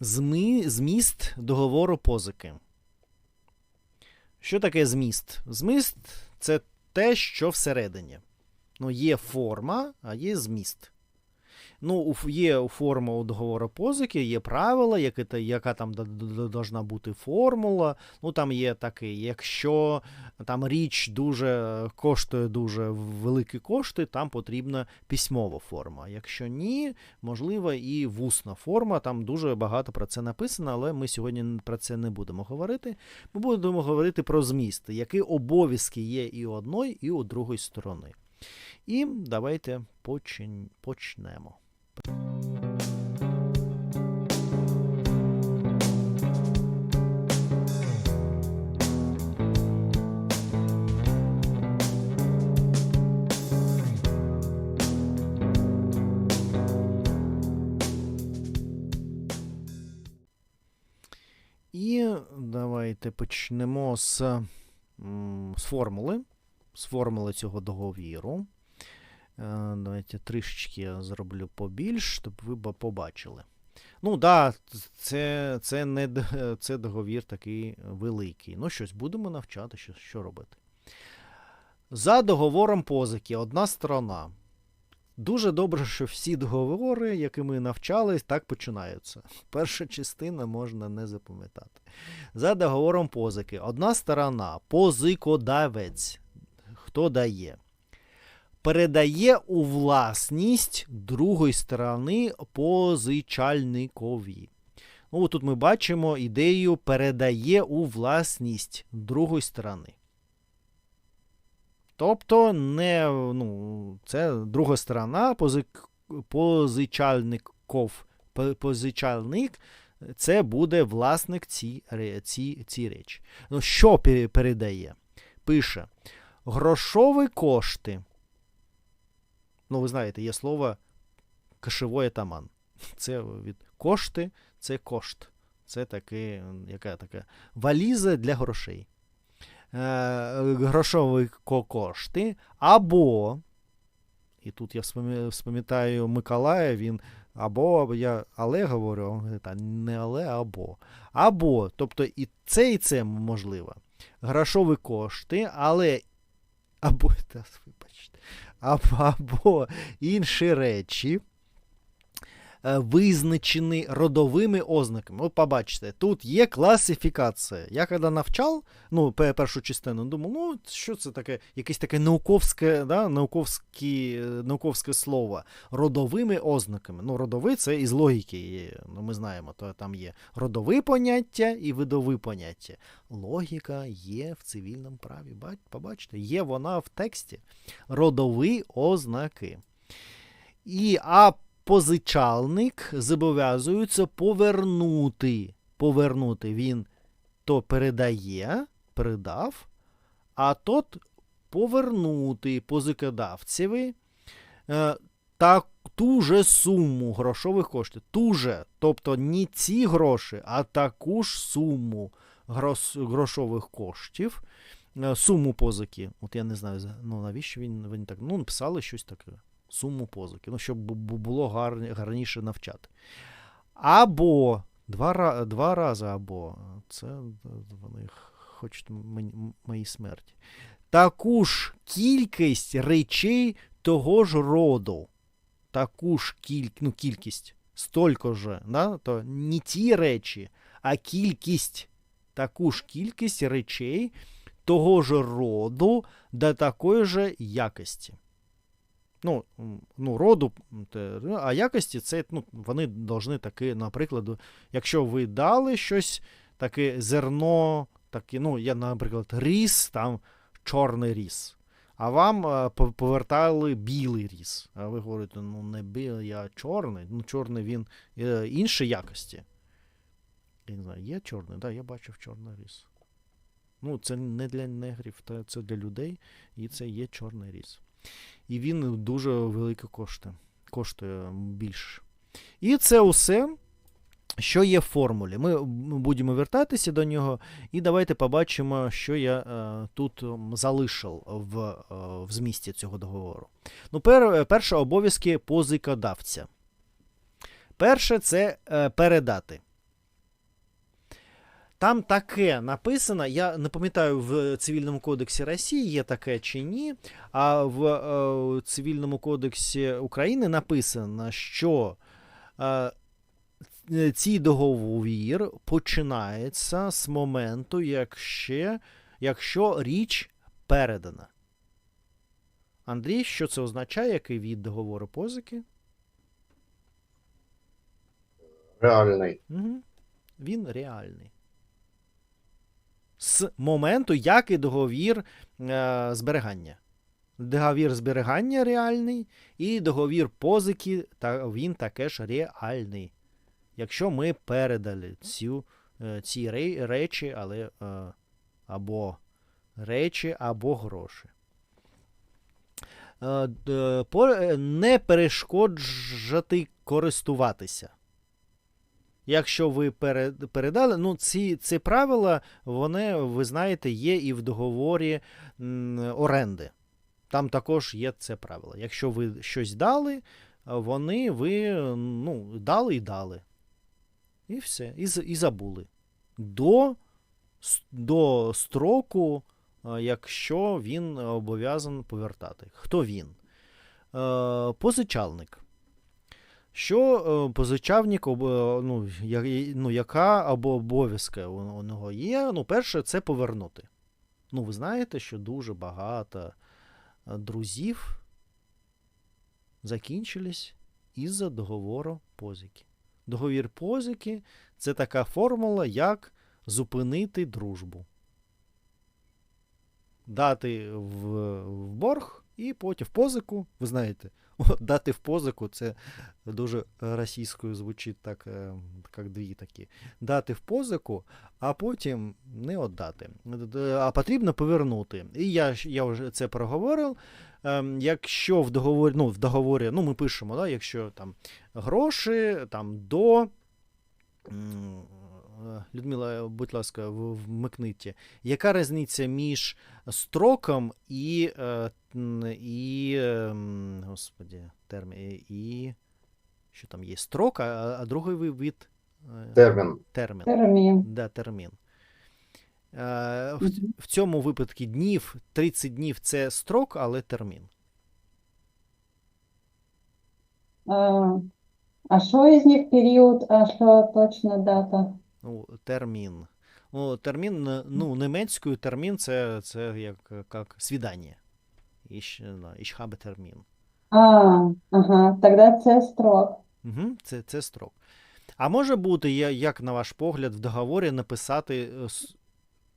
Зміст договору позики. Що таке зміст? Зміст це те, що всередині. Ну, є форма, а є зміст. Ну, є форма у договору позики, є правила, яка, яка там должна бути формула. Ну, там є таке, якщо там річ дуже коштує дуже великі кошти, там потрібна письмова форма. Якщо ні, можливо, і вусна форма. Там дуже багато про це написано, але ми сьогодні про це не будемо говорити. Ми будемо говорити про зміст, які обов'язки є і у одної, і у другої сторони. І давайте почнемо. І давайте почнемо з, з формули. З формули цього договіру. Е, Давайте трішечки зроблю побільш, щоб ви побачили. Ну, да, це, це, це договір такий великий. Ну, щось будемо навчати, що, що робити. За договором позики одна сторона. Дуже добре, що всі договори, які ми навчались, так починаються. Перша частина можна не запам'ятати. За договором позики одна сторона, позикодавець, хто дає, передає у власність другої сторони позичальникові. Ну, тут ми бачимо ідею передає у власність другої сторони. Тобто, не, ну, це друга сторона, позичальников, позичальник, це буде власник ці, ці, ці речі. Ну, що передає? Пише: грошові кошти. Ну, ви знаєте, є слово кошовий атаман. Це від кошти, це кошт. Це таке, яка така валіза для грошей. Е, грошові кошти, або, і тут я вспам'ятаю Миколая, він або я але говорю, «Та не але, або. Або, тобто і це, і це можливо. Грошові кошти, але або, та, вибачте, або, інші речі, визначені родовими ознаками. От побачите, тут є класифікація. Я коли навчав, ну, першу частину, думав, ну, що це таке, якесь таке науковське, да, науковське, науковське слово. Родовими ознаками. Ну, родовий це із логіки, ну, ми знаємо, то там є родові поняття і видові поняття. Логіка є в цивільному праві. Побачите, є вона в тексті. Родові ознаки. І, а позичальник зобов'язується повернути. Повернути він то передає, передав, а тот повернути позикодавцеві е, та ту же суму грошових коштів. Ту же, тобто не ці гроші, а таку ж суму грошових коштів, е, суму позики. От я не знаю, ну навіщо він, він так. Ну, написали щось таке. Суму позики. Ну, щоб бу- бу- було гарніше навчати. Або два, два рази або. Це вони хочуть моїй смерті. Таку ж кількість речей того ж роду. Таку ж кіль... ну, кількість. Столько же, да? то не ті речі, а кількість. Таку ж кількість речей того ж роду до такої ж якості. Ну, ну, роду, ну, а якості це ну, вони повинні таки, наприклад, якщо ви дали щось, таке зерно, таке, ну, я, наприклад, ріс, там чорний ріс. А вам е, повертали білий ріс. А ви говорите, ну не білий, а чорний. Ну, чорний він е, іншої якості. Я не знаю, є чорний? Так, да, я бачив чорний ріс. Ну, це не для негрів, це для людей, і це є чорний ріс. І він дуже велике коштує. Коштує більше. І це усе, що є в формулі. Ми будемо вертатися до нього, і давайте побачимо, що я е, тут залишив в, е, в змісті цього договору. Ну, пер, перше обов'язки позикодавця. Перше це е, передати. Там таке написано, я не пам'ятаю, в Цивільному кодексі Росії є таке чи ні, а в е, Цивільному кодексі України написано, що е, цей договір починається з моменту, якщо, якщо річ передана. Андрій, що це означає, який від договору позики? Реальний. Угу. Він реальний. Моменту, як і договір е, зберігання. Договір зберігання реальний, і договір позики, та, він також реальний. Якщо ми передали цю, е, ці речі, але е, або речі, або гроші. Е, е, не перешкоджати користуватися. Якщо ви передали, ну ці, ці правила, вони, ви знаєте, є і в договорі оренди. Там також є це правило. Якщо ви щось дали, вони ви ну, дали і дали. І все. І, і забули. До, до строку, е, якщо він обов'язаний повертати. Хто він? Е, позичальник. Що е, позичальник, об- е, ну, я- ну, яка або обов'язки у, у нього є? Ну, перше, це повернути. Ну, ви знаєте, що дуже багато е, друзів закінчились із-за договору позики. Договір позики це така формула, як зупинити дружбу. Дати в, в борг і потім в позику, ви знаєте, дати в позику це дуже російською звучить так, е, як дві такі. Дати в позику, а потім не віддати. А потрібно повернути. І я, я вже це проговорив. Ем, Якщо в договорі, ну, в договорі, ну, ми пишемо, да, якщо там гроші там до. е, Людмила, будь ласка, вмикніть. Яка різниця між строком і, е, і ем, господі, термін, і що там є? Строк, а, а другий ви- від е, Термін. термін. Термін. Да, термін. Е, в, в цьому випадку днів, 30 днів це строк, але термін. А, а що із них період, а що точна дата? Ну, термін. Ну, термін, е, ну, німецькою термін це, це як, як свідання. Ich, ich habe термін. А, ага, тоді це строк. Угу, це, це строк. А може бути, я- як на ваш погляд, в договорі написати е, с-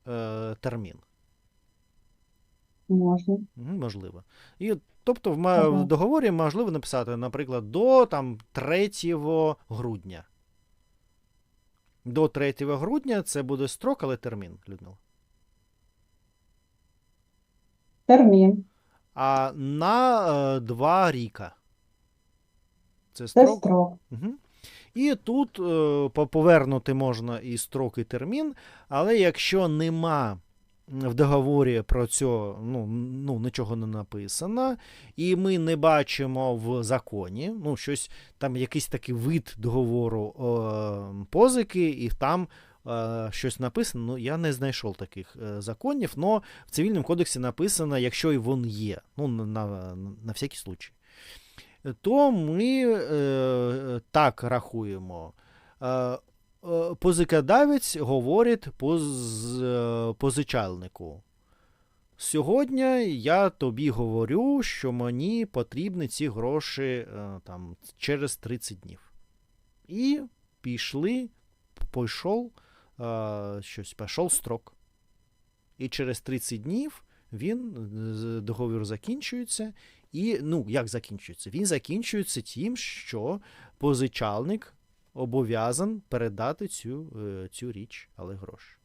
е, термін? Можна. Мгм, Можливо. І, тобто в, ма- Ага. в договорі можливо написати, наприклад, до там, 3 грудня. До 3 грудня це буде строк, але термін, Людмила. Термін. А на е, 2 ріка. Це Це строк. строк. Угу. І тут е, повернути можна і строк, і термін, але якщо нема в договорі про це ну, ну, нічого не написано, і ми не бачимо в законі, ну, щось там якийсь такий вид договору е, позики, і там щось написано. Ну, я не знайшов таких е, законів, але в цивільному кодексі написано, якщо і він є, ну, на, на, всякий случай то ми е, так рахуємо. Е, е, позикодавець говорить поз, е, позичальнику. Сьогодні я тобі говорю, що мені потрібні ці гроші е, там, через 30 днів. І пішли, пішов, е, щось, пішов строк. І через 30 днів він договір закінчується, і ну, як закінчується? Він закінчується тим, що позичальник обов'язан передати цю, е, цю річ, але гроші.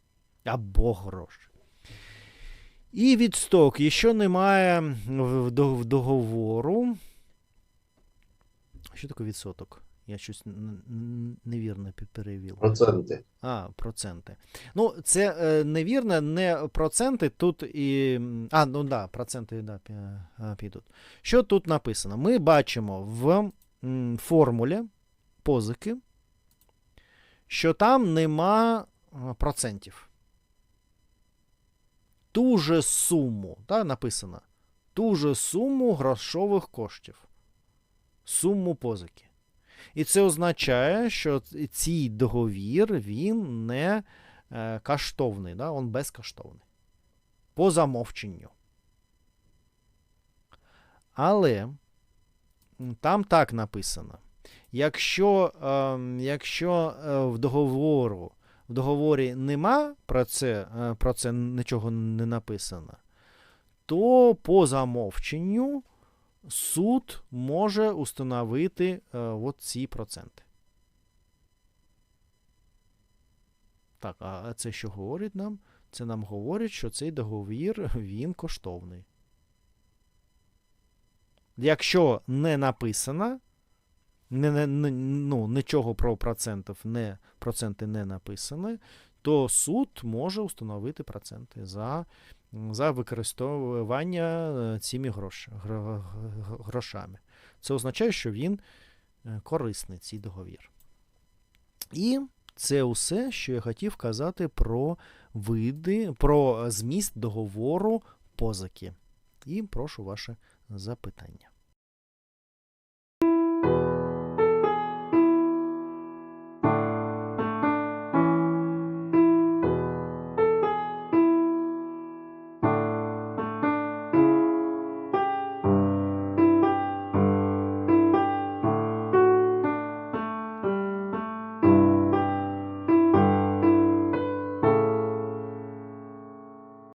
Або гроші. І відсток, якщо немає в договору. Що таке відсоток? Я щось невірно пе- перевів. Проценти. А, проценти. Ну, це е, невірно, не проценти тут і. А, ну да, проценти да, підуть. Що тут написано? Ми бачимо в формулі позики, що там нема е, процентів. Ту же суму, так, написано. Ту же суму грошових коштів. Суму позики. І це означає, що цей договір він не е, коштовний, да? він безкоштовний. По замовченню. Але там так написано. Якщо, ем, якщо е, в договору в договорі нема про це, е, про це нічого не написано, то по замовченню суд може установити е, от ці проценти. Так, а це що говорить нам? Це нам говорить, що цей договір він коштовний. Якщо не написано, не, не, ну, нічого про процентів не, проценти не написано, то суд може установити проценти за, за використовування е, цими грош, гро- гро- грошами. Це означає, що він е, корисний, цей договір. І це усе, що я хотів казати про види, про зміст договору позики. І прошу ваше запитання.